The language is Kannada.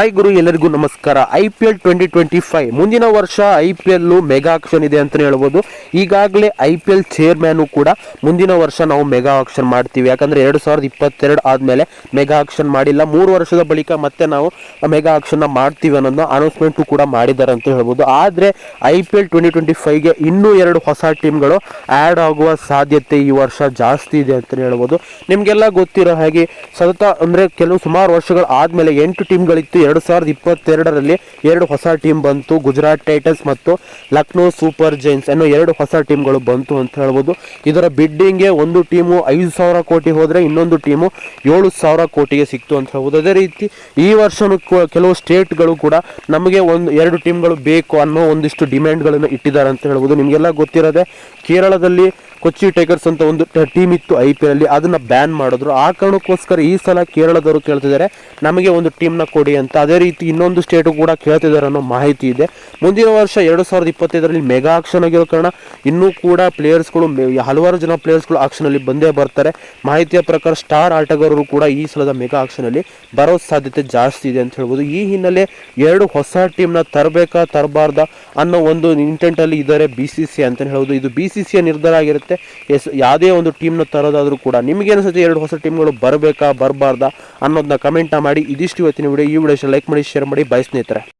ಹಾಯ್ ಗುರು, ಎಲ್ಲರಿಗೂ ನಮಸ್ಕಾರ. I P L twenty twenty five ಮುಂದಿನ ವರ್ಷ I P L mega auction ಇದೆ ಅಂತಲೇ ಹೇಳ್ಬೋದು. ಈಗಾಗಲೇ ಐ ಪಿ ಎಲ್ ಚೇರ್ಮ್ಯಾನು ಕೂಡ ಮುಂದಿನ ವರ್ಷ ನಾವು ಮೆಗಾ ಆಕ್ಷನ್ ಮಾಡ್ತೀವಿ. ಯಾಕಂದ್ರೆ ಎರಡು ಸಾವಿರದ ಇಪ್ಪತ್ತೆರಡು ಆದಮೇಲೆ ಮೆಗಾ ಆಕ್ಷನ್ ಮಾಡಿಲ್ಲ. ಮೂರು ವರ್ಷದ ಬಳಿಕ ಮತ್ತೆ ನಾವು ಮೆಗಾ ಆಕ್ಷನ್ನ ಮಾಡ್ತೀವಿ ಅನ್ನೋದನ್ನ ಅನೌನ್ಸ್ಮೆಂಟು ಕೂಡ ಮಾಡಿದ್ದಾರೆ ಅಂತ ಹೇಳ್ಬೋದು. ಆದರೆ I P L twenty twenty ಫೈವ್ಗೆ ಇನ್ನೂ ಎರಡು ಹೊಸ ಟೀಮ್ಗಳು ಆ್ಯಡ್ ಆಗುವ ಸಾಧ್ಯತೆ ಈ ವರ್ಷ ಜಾಸ್ತಿ ಇದೆ ಅಂತಲೇ ಹೇಳ್ಬೋದು. ನಿಮಗೆಲ್ಲ ಗೊತ್ತಿರೋ ಹಾಗೆ ಸತತ ಅಂದರೆ ಕೆಲವು ಸುಮಾರು ವರ್ಷಗಳು ಆದಮೇಲೆ ಎಂಟು ಟೀಮ್ಗಳಿತ್ತು ಎರಡು ಸಾವಿರದ ಇಪ್ಪತ್ತೆರಡರಲ್ಲಿ ಎರಡು ಹೊಸ ಟೀಮ್ ಬಂತು. ಗುಜರಾತ್ ಟೈಟನ್ಸ್ ಮತ್ತು ಲಕ್ನೋ ಸೂಪರ್ ಜೈನ್ಸ್ ಅನ್ನೋ ಎರಡು ಹೊಸ ಟೀಮ್ಗಳು ಬಂತು ಅಂತ ಹೇಳ್ಬೋದು. ಇದರ ಬಿಡ್ಡಿಂಗ್ಗೆ ಒಂದು ಟೀಮು ಐದು ಸಾವಿರ ಕೋಟಿ ಹೋದರೆ ಇನ್ನೊಂದು ಟೀಮು ಏಳು ಸಾವಿರ ಕೋಟಿಗೆ ಸಿಕ್ತು ಅಂತ ಹೇಳ್ಬೋದು. ಅದೇ ರೀತಿ ಈ ವರ್ಷನೂ ಕೆಲವು ಸ್ಟೇಟ್ಗಳು ಕೂಡ ನಮಗೆ ಒಂದು ಎರಡು ಟೀಮ್ಗಳು ಬೇಕು ಅನ್ನೋ ಒಂದಿಷ್ಟು ಡಿಮ್ಯಾಂಡ್ಗಳನ್ನು ಇಟ್ಟಿದ್ದಾರೆ ಅಂತ ಹೇಳ್ಬೋದು. ನಿಮಗೆಲ್ಲ ಗೊತ್ತಿರೋದೆ ಕೇರಳದಲ್ಲಿ ಕೊಚ್ಚಿ ಟೈಗರ್ಸ್ ಅಂತ ಒಂದು ಟೀಮ್ ಇತ್ತು ಐ ಪಿ ಎಲ್ ಅಲ್ಲಿ. ಅದನ್ನ ಬ್ಯಾನ್ ಮಾಡಿದ್ರು. ಆ ಕಾರಣಕ್ಕೋಸ್ಕರ ಈ ಸಲ ಕೇರಳದವರು ಕೇಳ್ತಿದ್ದಾರೆ, ನಮಗೆ ಒಂದು ಟೀಮ್ನ ಕೊಡಿ ಅಂತ. ಅದೇ ರೀತಿ ಇನ್ನೊಂದು ಸ್ಟೇಟು ಕೂಡ ಕೇಳ್ತಿದ್ದಾರೆ ಅನ್ನೋ ಮಾಹಿತಿ ಇದೆ. ಮುಂದಿನ ವರ್ಷ ಎರಡು ಸಾವಿರದ ಇಪ್ಪತ್ತೈದರಲ್ಲಿ ಮೆಗಾ ಆಕ್ಷನ್ ಆಗಿರೋ ಕಾರಣ ಇನ್ನೂ ಕೂಡ ಪ್ಲೇಯರ್ಸ್ಗಳು ಹಲವಾರು ಜನ ಪ್ಲೇಯರ್ಸ್ಗಳು ಆಕ್ಷನಲ್ಲಿ ಬಂದೇ ಬರ್ತಾರೆ. ಮಾಹಿತಿಯ ಪ್ರಕಾರ ಸ್ಟಾರ್ ಆಟಗಾರರು ಕೂಡ ಈ ಸಲದ ಮೆಗಾ ಆಕ್ಷನಲ್ಲಿ ಬರೋ ಸಾಧ್ಯತೆ ಜಾಸ್ತಿ ಇದೆ ಅಂತ ಹೇಳ್ಬೋದು. ಈ ಹಿನ್ನೆಲೆ ಎರಡು ಹೊಸ ಟೀಮ್ನ ತರಬೇಕಾ, ತರಬಾರ್ದ ಅನ್ನೋ ಒಂದು ಇಂಟೆಂಟಲ್ಲಿ ಇದ್ದಾರೆ ಬಿ ಸಿ ಸಿ ಅಂತ ಹೇಳ್ಬೋದು. ಇದು ಬಿ ಸಿ ಸಿಯ ನಿರ್ಧಾರ ಆಗಿರುತ್ತೆ. ಎಸ್ ಯಾವುದೇ ಒಂದು ಟೀಮ್ನ ತರೋದಾದರೂ ಕೂಡ ನಿಮಗೆ ಅನಿಸುತ್ತೆ ಎರಡು ಹೊಸ ಟೀಮ್ಗಳು ಬರಬೇಕಾ, ಬರಬಾರ್ದಾ ಅನ್ನೋದನ್ನ ಕಮೆಂಟ್ ಮಾಡಿ. ಇದಿಷ್ಟು ಇವತ್ತಿನ ವಿಡಿಯೋ ಈ ವಿಡಿಯೋ ಲೈಕ್ ಮಾಡಿ ಶೇರ್ ಮಾಡಿ. ಬೈ ಸ್ನೇಹಿತರೆ.